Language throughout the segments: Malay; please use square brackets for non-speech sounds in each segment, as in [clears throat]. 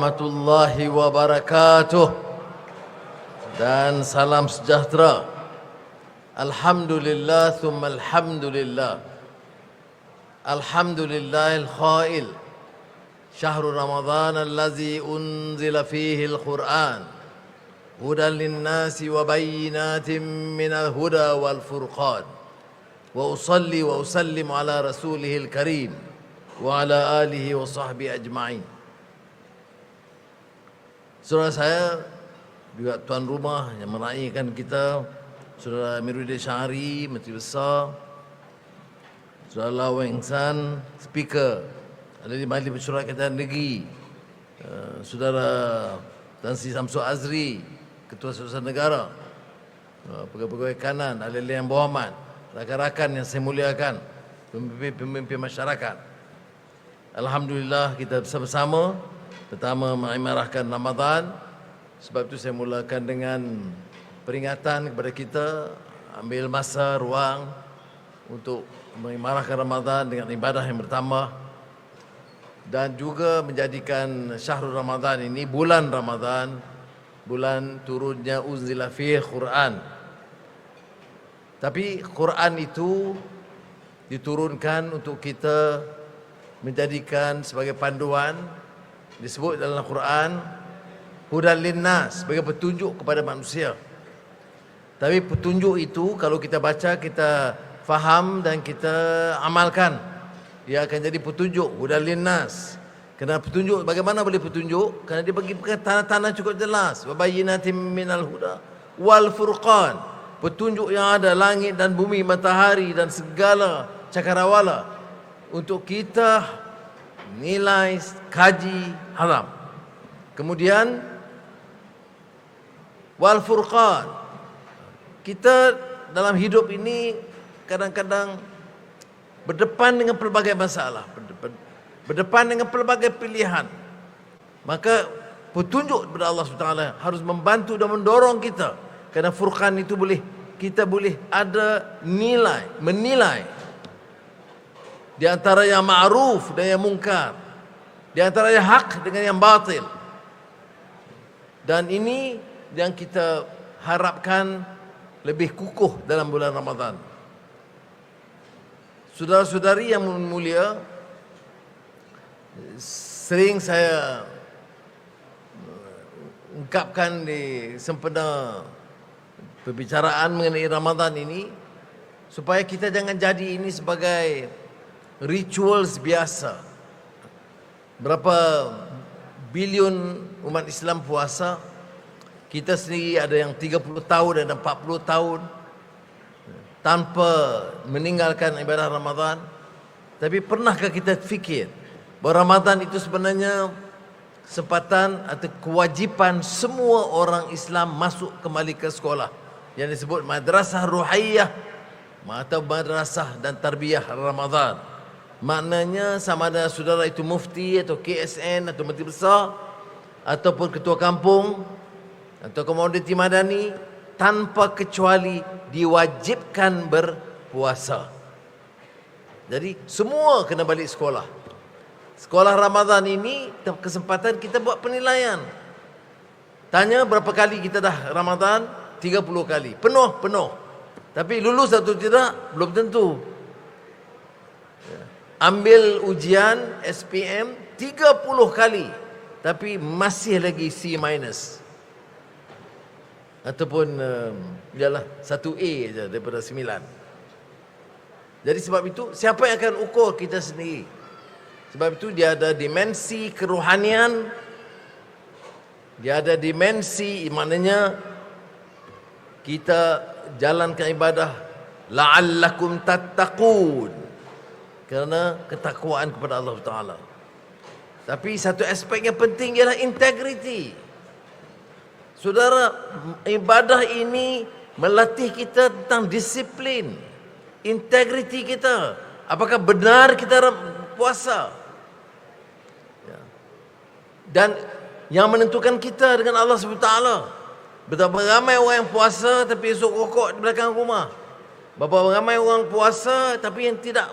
warahmatullahi wabarakatuh dan salam sejahtera. Alhamdulillah thumma alhamdulillah. Alhamdulillahil khail. شهر رمضان الذي أنزل فيه القرآن هدى للناس وبينات من الهدى والفرقان وأصلي وأسلم على رسوله الكريم وعلى آله وصحبه أجمعين Saudara saya juga tuan rumah yang meraihkan kita Saudara Amiruddin Syahri, Menteri Besar Saudara Lau Weng San, Speaker ada di Majlis Persyurakatan Negeri uh, Saudara Tan Sri Samsul Azri Ketua Sesatuan Negara uh, Pegawai-pegawai kanan Ahli-ahli yang berhormat Rakan-rakan yang saya muliakan Pemimpin-pemimpin masyarakat. Alhamdulillah kita bersama-sama Pertama mengimarahkan Ramadan Sebab itu saya mulakan dengan Peringatan kepada kita Ambil masa, ruang Untuk mengimarahkan Ramadan dengan ibadah yang bertambah dan juga menjadikan syahrul Ramadan ini bulan Ramadan bulan turunnya unzila fi Quran. Tapi Quran itu diturunkan untuk kita menjadikan sebagai panduan disebut dalam Quran hudan linnas sebagai petunjuk kepada manusia. Tapi petunjuk itu kalau kita baca kita faham dan kita amalkan dia akan jadi petunjuk hudal linnas. Kena petunjuk bagaimana boleh petunjuk? Kerana dia bagi tanah-tanah cukup jelas. Wa bayyinatin minal huda wal furqan. Petunjuk yang ada langit dan bumi matahari dan segala cakrawala untuk kita nilai kaji haram kemudian wal furqan kita dalam hidup ini kadang-kadang berdepan dengan pelbagai masalah, berdepan dengan pelbagai pilihan. Maka petunjuk daripada Allah SWT harus membantu dan mendorong kita. Kerana furqan itu boleh, kita boleh ada nilai, menilai. Di antara yang ma'ruf dan yang mungkar. Di antara yang hak dengan yang batil. Dan ini yang kita harapkan lebih kukuh dalam bulan Ramadan. Saudara-saudari yang mulia Sering saya Ungkapkan di sempena Perbicaraan mengenai Ramadan ini Supaya kita jangan jadi ini sebagai Rituals biasa. Berapa bilion umat Islam puasa Kita sendiri ada yang 30 tahun dan 40 tahun tanpa meninggalkan ibadah Ramadan. Tapi pernahkah kita fikir bahawa Ramadan itu sebenarnya kesempatan atau kewajipan semua orang Islam masuk kembali ke sekolah? Yang disebut madrasah ruhaiyah atau madrasah dan tarbiyah Ramadan maknanya sama ada saudara itu mufti atau KSN atau menteri besar ataupun ketua kampung atau komoditi madani tanpa kecuali diwajibkan berpuasa. Jadi semua kena balik sekolah. Sekolah Ramadan ini kesempatan kita buat penilaian. Tanya berapa kali kita dah Ramadan? 30 kali. Penuh, penuh. Tapi lulus atau tidak belum tentu. Ambil ujian SPM 30 kali tapi masih lagi C minus ataupun ialah satu A saja daripada sembilan. Jadi sebab itu siapa yang akan ukur kita sendiri? Sebab itu dia ada dimensi kerohanian, dia ada dimensi maknanya kita jalankan ibadah la'allakum tattaqun kerana ketakwaan kepada Allah Taala. Tapi satu aspek yang penting ialah integriti. Saudara, ibadah ini melatih kita tentang disiplin, integriti kita. Apakah benar kita puasa? Ya. Dan yang menentukan kita dengan Allah SWT. Betapa ramai orang yang puasa tapi esok rokok di belakang rumah. Berapa ramai orang puasa tapi yang tidak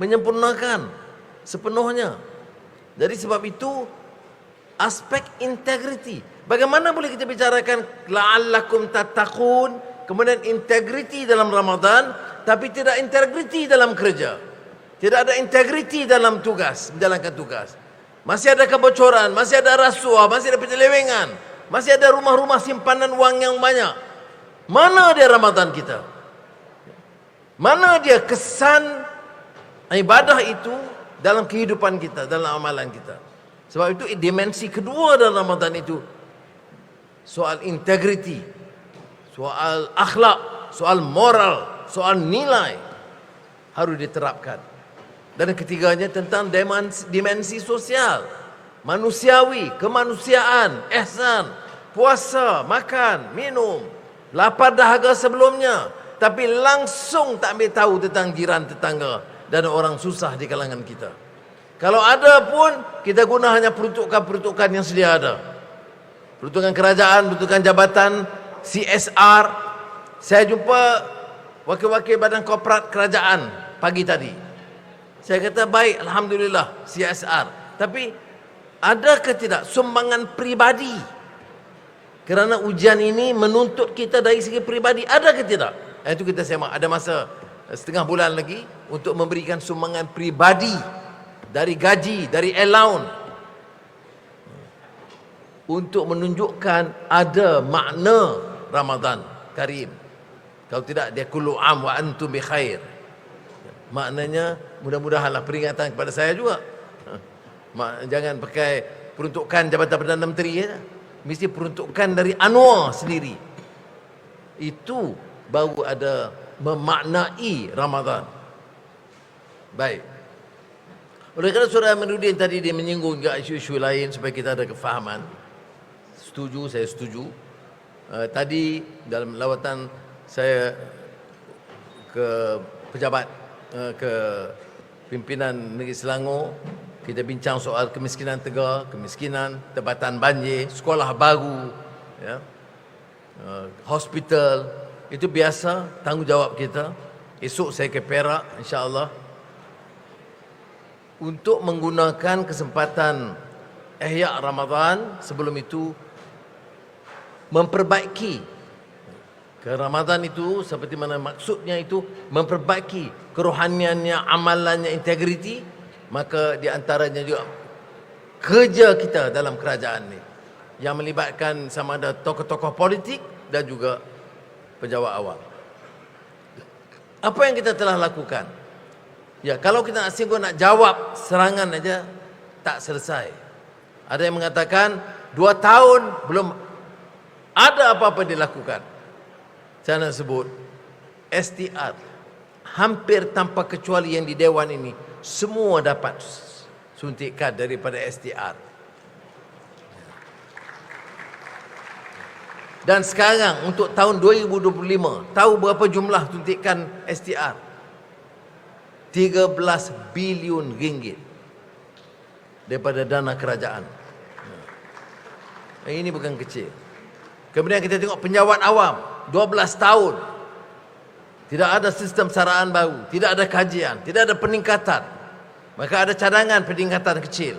menyempurnakan sepenuhnya. Jadi sebab itu aspek integriti. Bagaimana boleh kita bicarakan la'allakum tattaqun, kemudian integriti dalam Ramadan, tapi tidak integriti dalam kerja. Tidak ada integriti dalam tugas, menjalankan tugas. Masih ada kebocoran, masih ada rasuah, masih ada penyelewengan, masih ada rumah-rumah simpanan wang yang banyak. Mana dia Ramadan kita? Mana dia kesan ibadah itu dalam kehidupan kita, dalam amalan kita? Sebab itu dimensi kedua dalam Ramadan itu soal integriti, soal akhlak, soal moral, soal nilai harus diterapkan. Dan ketiganya tentang dimensi sosial, manusiawi, kemanusiaan, ihsan, puasa, makan, minum, lapar dahaga sebelumnya, tapi langsung tak ambil tahu tentang jiran tetangga dan orang susah di kalangan kita. Kalau ada pun kita guna hanya peruntukan-peruntukan yang sedia ada peruntukan kerajaan, peruntukan jabatan, CSR. Saya jumpa wakil-wakil badan korporat kerajaan pagi tadi. Saya kata baik, Alhamdulillah CSR. Tapi ada ke tidak sumbangan pribadi? Kerana ujian ini menuntut kita dari segi pribadi. Ada ke tidak? Itu kita semak. Ada masa setengah bulan lagi untuk memberikan sumbangan pribadi dari gaji, dari allowance untuk menunjukkan ada makna Ramadan Karim. Kalau tidak dia kullu am wa antum bi khair. Maknanya mudah-mudahanlah peringatan kepada saya juga. Jangan pakai peruntukan Jabatan Perdana Menteri ya. Mesti peruntukan dari Anwar sendiri. Itu baru ada memaknai Ramadan. Baik. Oleh kerana Surah Menudin tadi dia menyinggung juga isu-isu lain supaya kita ada kefahaman setuju, saya setuju. Uh, tadi dalam lawatan saya ke pejabat uh, ke pimpinan Negeri Selangor, kita bincang soal kemiskinan tegar, kemiskinan, tempatan banjir, sekolah baru, ya, uh, hospital, itu biasa tanggungjawab kita. Esok saya ke Perak, insyaAllah. Untuk menggunakan kesempatan Ihya Ramadan sebelum itu memperbaiki ke Ramadan itu seperti mana maksudnya itu memperbaiki kerohaniannya, amalannya, integriti maka di antaranya juga kerja kita dalam kerajaan ini yang melibatkan sama ada tokoh-tokoh politik dan juga pejabat awam. Apa yang kita telah lakukan? Ya, kalau kita nak singgung nak jawab serangan aja tak selesai. Ada yang mengatakan dua tahun belum ada apa-apa dilakukan. Saya nak sebut STR hampir tanpa kecuali yang di dewan ini semua dapat suntikan daripada STR. Dan sekarang untuk tahun 2025 tahu berapa jumlah suntikan STR? 13 bilion ringgit daripada dana kerajaan. Ini bukan kecil. Kemudian kita tengok penjawat awam 12 tahun Tidak ada sistem saraan baru Tidak ada kajian Tidak ada peningkatan Maka ada cadangan peningkatan kecil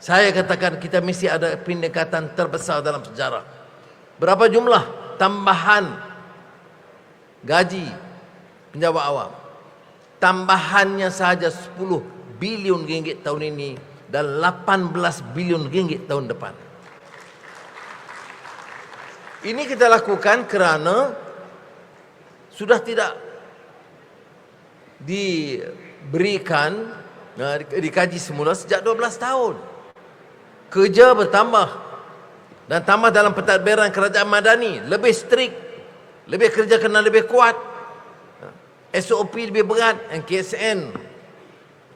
Saya katakan kita mesti ada peningkatan terbesar dalam sejarah Berapa jumlah tambahan Gaji penjawat awam? Tambahannya sahaja 10 bilion ringgit tahun ini Dan 18 bilion ringgit tahun depan. Ini kita lakukan kerana sudah tidak diberikan dikaji semula sejak 12 tahun. Kerja bertambah dan tambah dalam pentadbiran kerajaan madani lebih strict, lebih kerja kena lebih kuat. SOP lebih berat dan KSN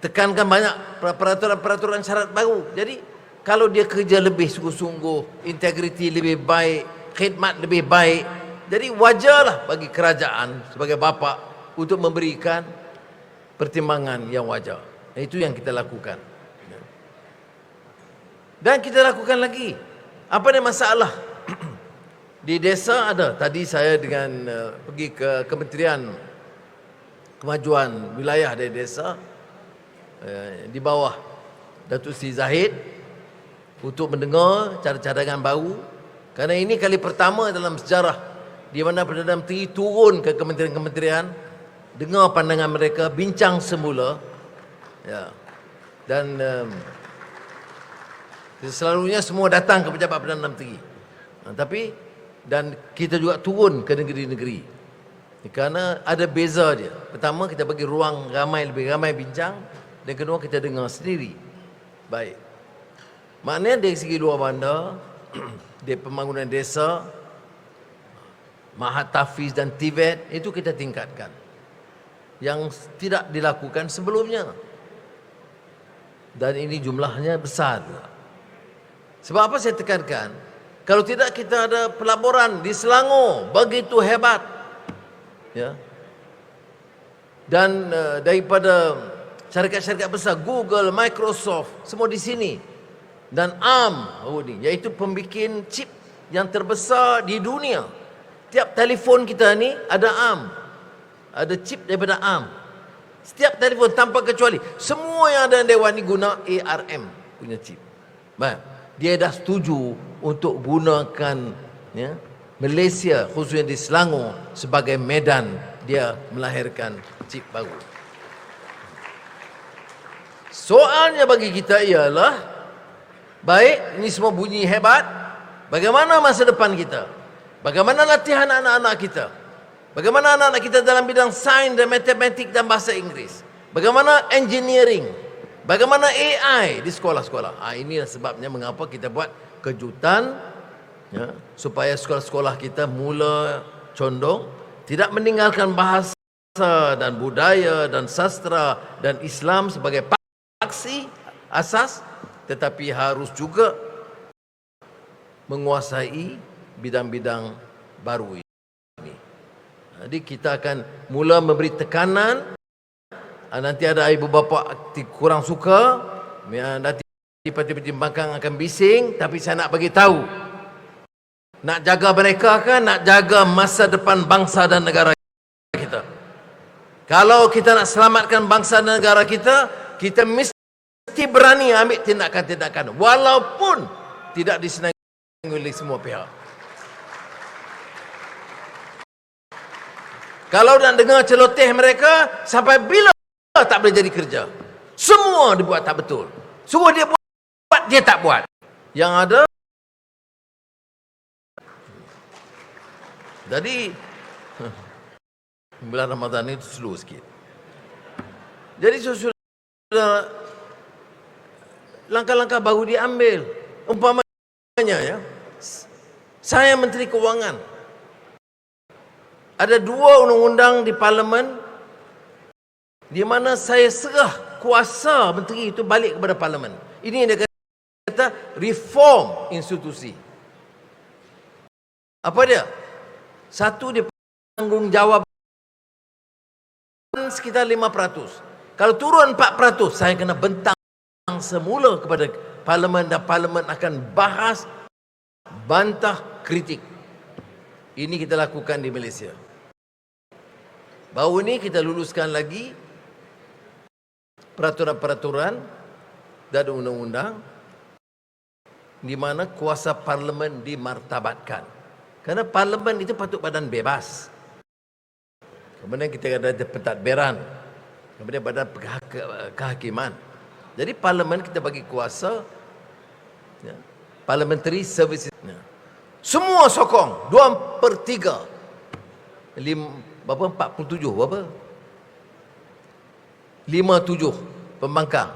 tekankan banyak peraturan-peraturan syarat baru. Jadi kalau dia kerja lebih sungguh-sungguh, integriti lebih baik, khidmat lebih baik. Jadi wajarlah bagi kerajaan sebagai bapa untuk memberikan pertimbangan yang wajar. Itu yang kita lakukan. Dan kita lakukan lagi. Apa ni masalah? [clears throat] Di desa ada. Tadi saya dengan uh, pergi ke Kementerian Kemajuan Wilayah dari desa uh, di bawah Datuk Sri Zahid untuk mendengar cara-cadangan baru kerana ini kali pertama dalam sejarah di mana Perdana Menteri turun ke kementerian-kementerian dengar pandangan mereka bincang semula ya dan um, selalunya semua datang ke pejabat Perdana Menteri. Ha, tapi dan kita juga turun ke negeri-negeri. Kerana ada beza dia. Pertama kita bagi ruang ramai lebih ramai bincang. Dan kedua kita dengar sendiri. Baik. Maknanya dari segi luar bandar [clears throat] di pembangunan desa Mahat Tafiz dan Tibet itu kita tingkatkan. Yang tidak dilakukan sebelumnya. Dan ini jumlahnya besar sebab apa saya tekankan kalau tidak kita ada pelaburan di Selangor begitu hebat ya dan uh, daripada syarikat-syarikat besar Google, Microsoft semua di sini dan ARM oh ni iaitu pembikin chip yang terbesar di dunia Tiap telefon kita ni ada ARM. Ada chip daripada ARM. Setiap telefon tanpa kecuali. Semua yang ada dewan ni guna ARM punya chip. Baik. Dia dah setuju untuk gunakan ya, Malaysia khususnya di Selangor sebagai medan dia melahirkan chip baru. Soalnya bagi kita ialah baik ini semua bunyi hebat bagaimana masa depan kita? Bagaimana latihan anak-anak kita? Bagaimana anak-anak kita dalam bidang sains dan matematik dan bahasa Inggeris? Bagaimana engineering? Bagaimana AI di sekolah-sekolah? Ah inilah sebabnya mengapa kita buat kejutan ya, supaya sekolah-sekolah kita mula condong tidak meninggalkan bahasa dan budaya dan sastra dan Islam sebagai paksi asas tetapi harus juga menguasai bidang-bidang baru ini. Jadi kita akan mula memberi tekanan. Ah, nanti ada ibu bapa kurang suka, ya, nanti pembangkang akan bising, tapi saya nak bagi tahu. Nak jaga mereka kan, nak jaga masa depan bangsa dan negara kita. Kalau kita nak selamatkan bangsa dan negara kita, kita mesti berani ambil tindakan-tindakan walaupun tidak disenangi oleh semua pihak. Kalau nak dengar celoteh mereka, sampai bila tak boleh jadi kerja? Semua dibuat tak betul. Suruh dia buat, dia tak buat. Yang ada, jadi, [laughs] bulan Ramadan itu slow sikit. Jadi sudah langkah-langkah baru diambil. Umpamanya ya, saya Menteri Keuangan, ada dua undang-undang di parlimen di mana saya serah kuasa menteri itu balik kepada parlimen. Ini yang dia kata reform institusi. Apa dia? Satu dia tanggungjawab sekitar 5%. Kalau turun 4%, saya kena bentang semula kepada parlimen dan parlimen akan bahas bantah kritik. Ini kita lakukan di Malaysia. Baru ni kita luluskan lagi peraturan-peraturan dan undang-undang di mana kuasa parlimen dimartabatkan. Kerana parlimen itu patut badan bebas. Kemudian kita ada pentadbiran. Kemudian badan kehakiman. Jadi parlimen kita bagi kuasa ya, parliamentary services. Ya. Semua sokong. Dua per tiga. Lim, berapa 47 berapa 57 pembangkang.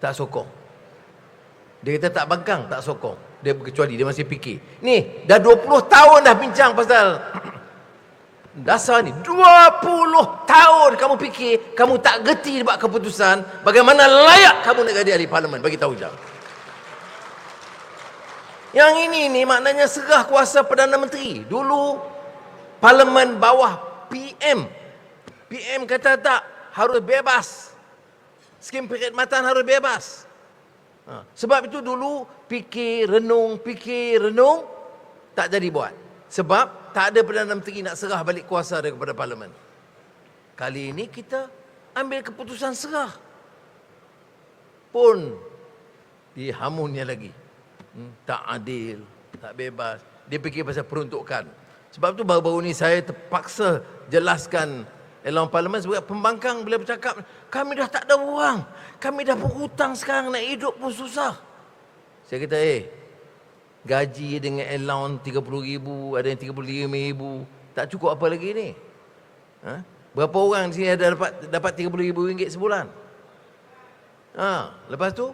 Tak sokong. Dia kata tak bangkang tak sokong. Dia kecuali dia masih fikir. Ni dah 20 tahun dah bincang pasal [clears throat] dasar ni. 20 tahun kamu fikir kamu tak gerti buat keputusan bagaimana layak kamu nak jadi ahli parlimen. Bagi tahu jam yang ini ni maknanya serah kuasa Perdana Menteri. Dulu parlimen bawah PM. PM kata tak, harus bebas. Skim perkhidmatan harus bebas. Ha. Sebab itu dulu fikir renung, fikir renung, tak jadi buat. Sebab tak ada Perdana Menteri nak serah balik kuasa daripada Parlimen. Kali ini kita ambil keputusan serah. Pun dihamunnya lagi. Hmm, tak adil, tak bebas. Dia fikir pasal peruntukan. Sebab tu baru-baru ni saya terpaksa jelaskan dalam parlimen sebab pembangkang boleh bercakap, kami dah tak ada wang. Kami dah berhutang sekarang nak hidup pun susah. Saya kata, eh, gaji dengan allowance 30 ribu, ada yang 35 ribu. Tak cukup apa lagi ni? Ha? Berapa orang di sini ada dapat dapat 30 ribu ringgit sebulan? Ha, lepas tu,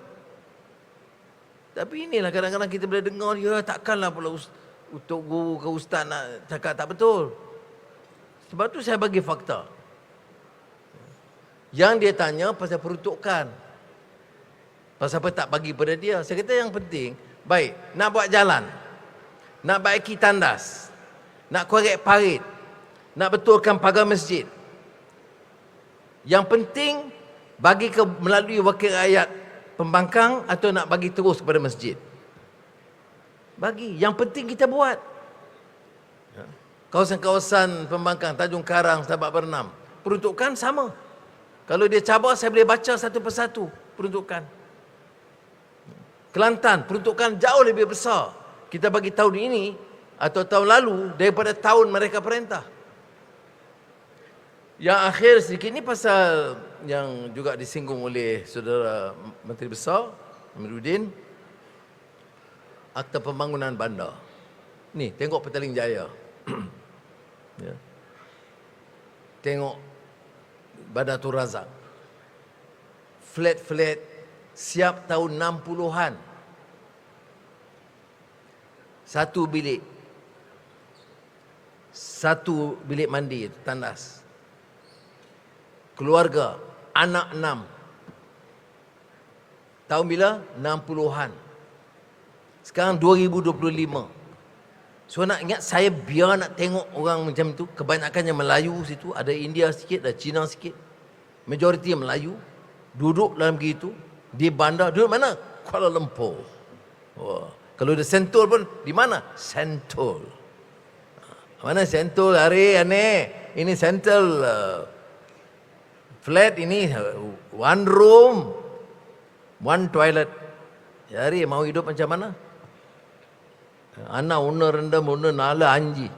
tapi inilah kadang-kadang kita boleh dengar dia takkanlah pula untuk guru ke ustaz nak cakap tak betul. Sebab tu saya bagi fakta. Yang dia tanya pasal peruntukan. Pasal apa tak bagi pada dia. Saya kata yang penting, baik, nak buat jalan. Nak baiki tandas. Nak korek parit. Nak betulkan pagar masjid. Yang penting, bagi ke melalui wakil rakyat pembangkang atau nak bagi terus kepada masjid? Bagi. Yang penting kita buat. Ya. Kawasan-kawasan pembangkang, Tanjung Karang, Sabak Bernam. Peruntukan sama. Kalau dia cabar, saya boleh baca satu persatu peruntukan. Kelantan, peruntukan jauh lebih besar. Kita bagi tahun ini atau tahun lalu daripada tahun mereka perintah. Yang akhir sedikit ini pasal yang juga disinggung oleh saudara Menteri Besar Amiruddin Akta Pembangunan Bandar. Ni, tengok Petaling Jaya. [clears throat] ya. Tengok Bandar Tun Razak. Flat-flat siap tahun 60-an. Satu bilik. Satu bilik mandi, tandas keluarga, anak enam. Tahun bila? 60-an. Sekarang 2025. So nak ingat saya biar nak tengok orang macam tu, kebanyakannya Melayu situ, ada India sikit, ada Cina sikit. Majoriti Melayu duduk dalam gitu di bandar duduk mana? Kuala Lumpur. Wah. Kalau ada Sentul pun di mana? Sentul. Mana Sentul hari ini? Ini Sentul uh, Flat ini one room, one toilet. Jadi mau hidup macam mana? Anak unna rendam unna nala anji.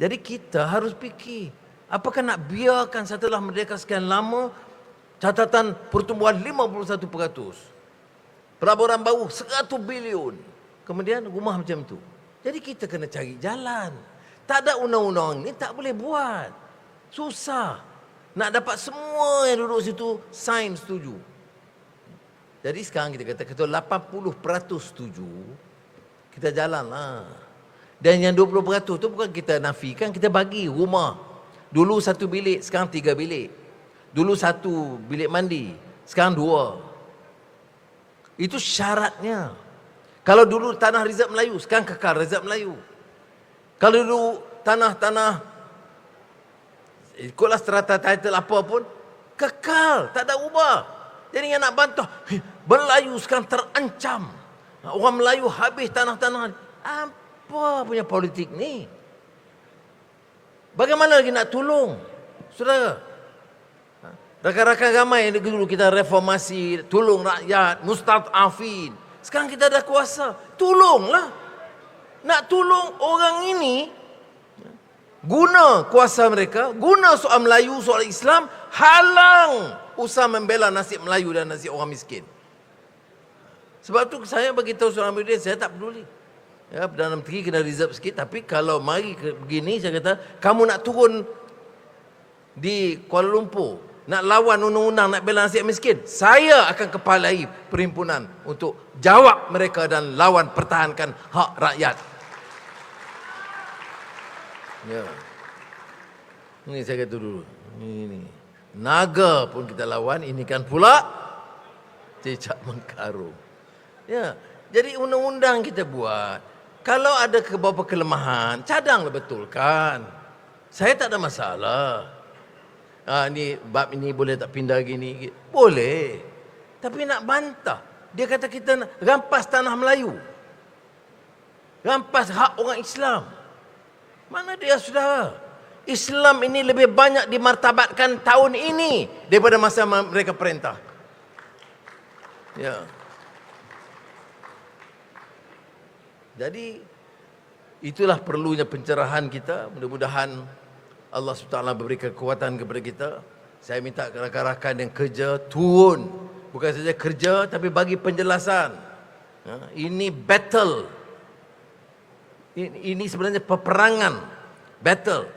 Jadi kita harus fikir. Apakah nak biarkan setelah merdeka sekian lama catatan pertumbuhan 51%. Pelaburan baru 100 bilion. Kemudian rumah macam tu. Jadi kita kena cari jalan. Tak ada undang-undang ni tak boleh buat. Susah. Nak dapat semua yang duduk situ sign setuju. Jadi sekarang kita kata kita 80% setuju. Kita jalanlah. Dan yang 20% tu bukan kita nafikan, kita bagi rumah. Dulu satu bilik, sekarang tiga bilik. Dulu satu bilik mandi, sekarang dua. Itu syaratnya. Kalau dulu tanah Rizab Melayu, sekarang kekal Rizab Melayu. Kalau dulu tanah-tanah ikutlah strata title apa pun kekal tak ada ubah jadi yang nak bantah Melayu sekarang terancam orang Melayu habis tanah-tanah apa punya politik ni bagaimana lagi nak tolong saudara ha? rakan-rakan ramai yang dulu kita reformasi tolong rakyat mustadafin sekarang kita ada kuasa tolonglah nak tolong orang ini guna kuasa mereka, guna soal Melayu, soal Islam, halang usaha membela nasib Melayu dan nasib orang miskin. Sebab tu saya bagi tahu seorang murid saya tak peduli. Ya, Perdana Menteri kena reserve sikit. Tapi kalau mari begini, saya kata, kamu nak turun di Kuala Lumpur, nak lawan undang-undang, nak bela nasib miskin, saya akan kepalai perhimpunan untuk jawab mereka dan lawan pertahankan hak rakyat. Ya. Ini saya kata dulu. Ini. Naga pun kita lawan, ini kan pula cicak mengkarung. Ya. Jadi undang-undang kita buat. Kalau ada beberapa kelemahan, cadanglah betulkan. Saya tak ada masalah. Ah, ini bab ini boleh tak pindah gini? Boleh. Tapi nak bantah. Dia kata kita nak rampas tanah Melayu. Rampas hak orang Islam. Mana dia sudah? Islam ini lebih banyak dimartabatkan tahun ini daripada masa mereka perintah. Ya. Jadi itulah perlunya pencerahan kita. Mudah-mudahan Allah SWT beri kekuatan kepada kita. Saya minta rakan-rakan yang kerja turun. Bukan saja kerja tapi bagi penjelasan. Ha, Ini battle. Ini sebenarnya peperangan. Battle.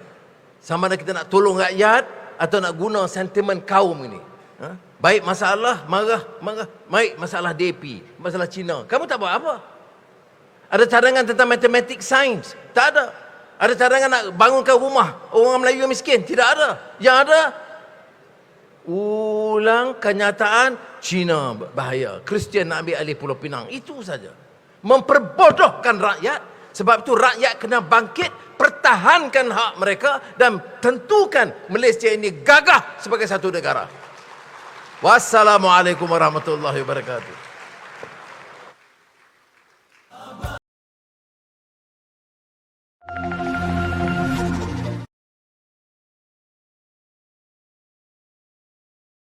Sama ada kita nak tolong rakyat atau nak guna sentimen kaum ini. Ha? Baik masalah, marah, marah. Baik masalah DP, masalah Cina. Kamu tak buat apa? Ada cadangan tentang matematik sains? Tak ada. Ada cadangan nak bangunkan rumah orang Melayu yang miskin? Tidak ada. Yang ada, ulang kenyataan Cina bahaya. Kristian nak ambil alih Pulau Pinang. Itu saja. Memperbodohkan rakyat. Sebab itu rakyat kena bangkit, pertahankan hak mereka dan tentukan Malaysia ini gagah sebagai satu negara. Wassalamualaikum warahmatullahi wabarakatuh.